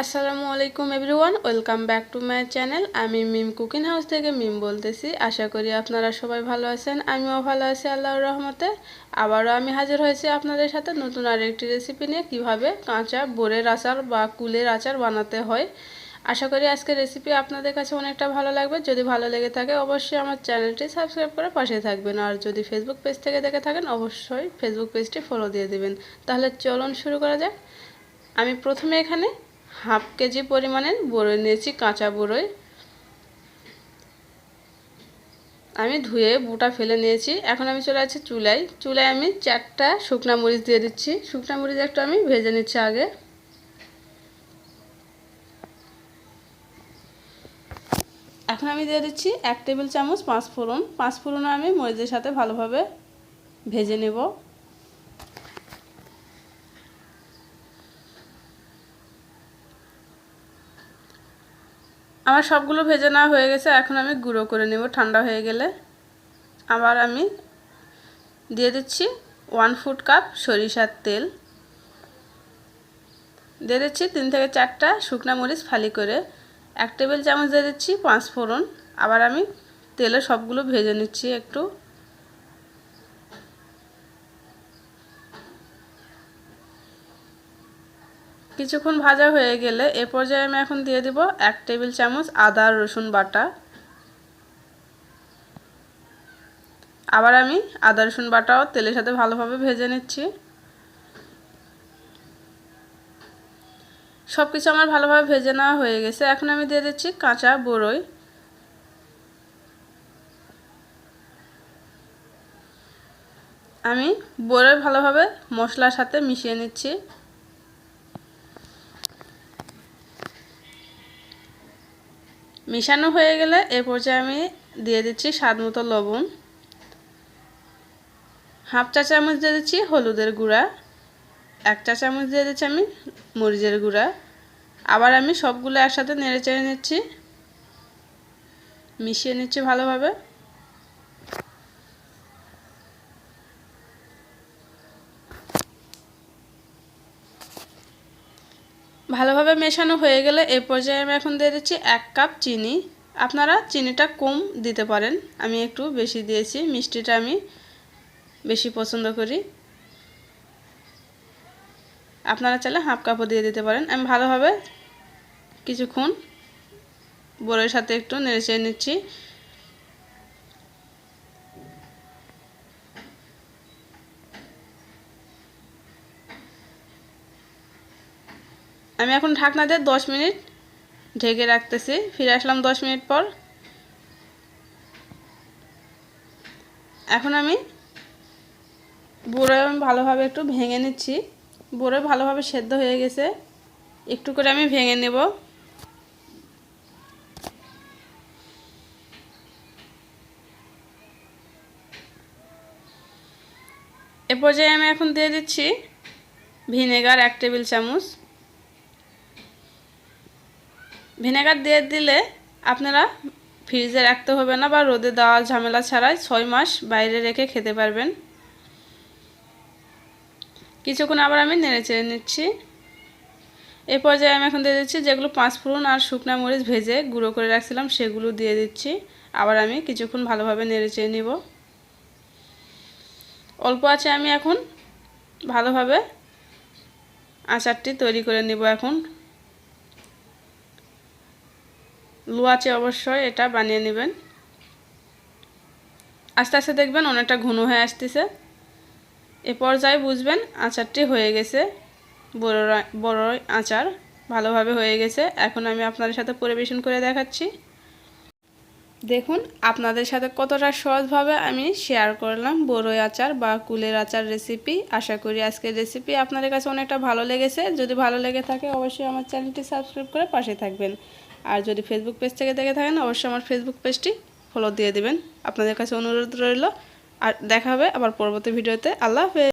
আসসালামু আলাইকুম everyone, welcome back to my channel. আমি মিম কুকিং হাউস থেকে মিম বলতেছি। আশা করি আপনারা সবাই ভালো আছেন, আমিও ভালো আছি আল্লাহর রহমতে। আবারও আমি হাজির হয়েছি আপনাদের সাথে নতুন আরেকটি রেসিপি নিয়ে, কীভাবে কাঁচা বোরের আচার বা কুলের আচার বানাতে হয়। আশা করি আজকের রেসিপি আপনাদের কাছে অনেকটা ভালো লাগবে। যদি ভালো লেগে থাকে, অবশ্যই আমার চ্যানেলটি সাবস্ক্রাইব করে পাশে থাকবেন। আর যদি ফেসবুক পেজ থেকে দেখে থাকেন, অবশ্যই ফেসবুক পেজটি ফলো দিয়ে দেবেন। তাহলে চলুন শুরু করা যাক। আমি প্রথমে এখানে হাফ কেজি পরিমাণের বড়ই নিয়েছি, কাঁচা বড়ই। আমি ধুয়ে বুটা ফেলে নিয়েছি। এখন আমি চলে আছি চুলায়। চুলায় আমি চারটা শুকনা মরিচ দিয়ে দিচ্ছি। শুকনা মরিচ একটু আমি ভেজে নিচ্ছি আগে। এখন আমি দিয়ে দিচ্ছি এক টেবিল চামচ পাঁচ ফোড়ন পাঁচ ফোড়ন আমি মরিচের সাথে ভালোভাবে ভেজে নেব। আমার সবগুলো ভেজে নেওয়া হয়ে গেছে, এখন আমি গুঁড়ো করে নেব ঠান্ডা হয়ে গেলে। আবার আমি দিয়ে দিচ্ছি ওয়ান ফুট কাপ সরিষার তেল। দিয়ে দিচ্ছি তিন থেকে চারটা শুকনা মরিচ ফালি করে। এক টেবিল চামচ দিয়ে দিচ্ছি পাঁচ ফোড়ন। আবার আমি তেলে সবগুলো ভেজে নিচ্ছি একটু। কিছুক্ষণ ভাজা হয়ে গেলে এ পর্যায়ে আমি এখন দিয়ে দিব এক টেবিল চামচ আদা, রসুন বাটা। আবার আমি আদা, রসুন বাটাও তেলের সাথে ভালোভাবে ভেজে নিচ্ছি। সব কিছু আমার ভালোভাবে ভেজে নেওয়া হয়ে গেছে। এখন আমি দিয়ে দিচ্ছি কাঁচা বড়ই আমি বড়ই ভালোভাবে মশলার সাথে মিশিয়ে নিচ্ছি। মিশানো হয়ে গেলে এ পর্যায়ে আমি দিয়ে দিচ্ছি স্বাদ মতো লবণ। হাফ চা চামচ দিয়ে দিচ্ছি হলুদের গুঁড়া। এক চা চামচ দিয়ে দিচ্ছি আমি মরিচের গুঁড়া। আবার আমি সবগুলো একসাথে নেড়ে চেড়ে নিচ্ছি। মিশিয়ে নিচ্ছি ভালোভাবে। ভালোভাবে মেশানো হয়ে গেলে এ পর্যায়ে আমি এখন দিয়ে দিচ্ছি এক কাপ চিনি। আপনারা চিনিটা কম দিতে পারেন। আমি একটু বেশি দিয়েছি, মিষ্টিটা আমি বেশি পছন্দ করি। আপনারা চাইলে হাফ কাপও দিয়ে দিতে পারেন। আমি ভালোভাবে কিছুক্ষণ বড়ের সাথে একটু নেড়ে চেড়ে নিচ্ছি। আমি এখন ঢাকনা দিয়ে দশ মিনিট ঢেকে রাখতেছি। ফিরে আসলাম দশ মিনিট পর। এখন আমি বুড়ো আমি ভালোভাবে একটু ভেঙে নিচ্ছি। বুড়ো ভালোভাবে সেদ্ধ হয়ে গেছে। একটু করে আমি ভেঙে নেব। এ পর্যায়ে আমি এখন দিয়ে দিচ্ছি ভিনেগার এক টেবিল চামচ। ভিনেগার দিয়ে দিলে আপনারা ফ্রিজে রাখতে হবে না বা রোদে দেওয়া ঝামেলা ছাড়াই ছয় মাস বাইরে রেখে খেতে পারবেন। কিছুক্ষণ আবার আমি নেড়ে চেড়ে নিচ্ছি। এই পর্যায়ে আমি এখন দিয়ে দিচ্ছি যেগুলো পাঁচফোড়ন আর শুকনা মরিচ ভেজে গুঁড়ো করে রাখছিলাম সেগুলো দিয়ে দিচ্ছি। আবার আমি কিছুক্ষণ ভালোভাবে নেড়ে চেড়ে নিব। অল্প আছে আমি এখন ভালোভাবে আচারটি তৈরি করে নিব এখন। লো আছে অবশ্যই এটা বানিয়ে নেবেন। আস্তে আস্তে দেখবেন অনেকটা ঘন হয়ে আসতেছে। এ পর্যায়ে বুঝবেন আচারটি হয়ে গেছে। বড় বড় আচার ভালোভাবে হয়ে গেছে। এখন আমি আপনাদের সাথে পরিবেশন করে দেখাচ্ছি। দেখুন, আপনাদের সাথে কতটা সহজভাবে আমি শেয়ার করলাম বড়ই আচার বা কুলের আচার রেসিপি আশা করি আজকের রেসিপি আপনাদের কাছে অনেকটা ভালো লেগেছে। যদি ভালো লেগে থাকে, অবশ্যই আমার চ্যানেলটি সাবস্ক্রাইব করে পাশে থাকবেন। আর যদি ফেসবুক পেজ থেকে দেখে থাকেন, অবশ্যই আমার ফেসবুক পেজটি ফলো দিয়ে দেবেন। আপনাদের কাছে অনুরোধ রইল। আর দেখা হবে আবার পরবর্তী ভিডিওতে আল্লাহ হাফেজ।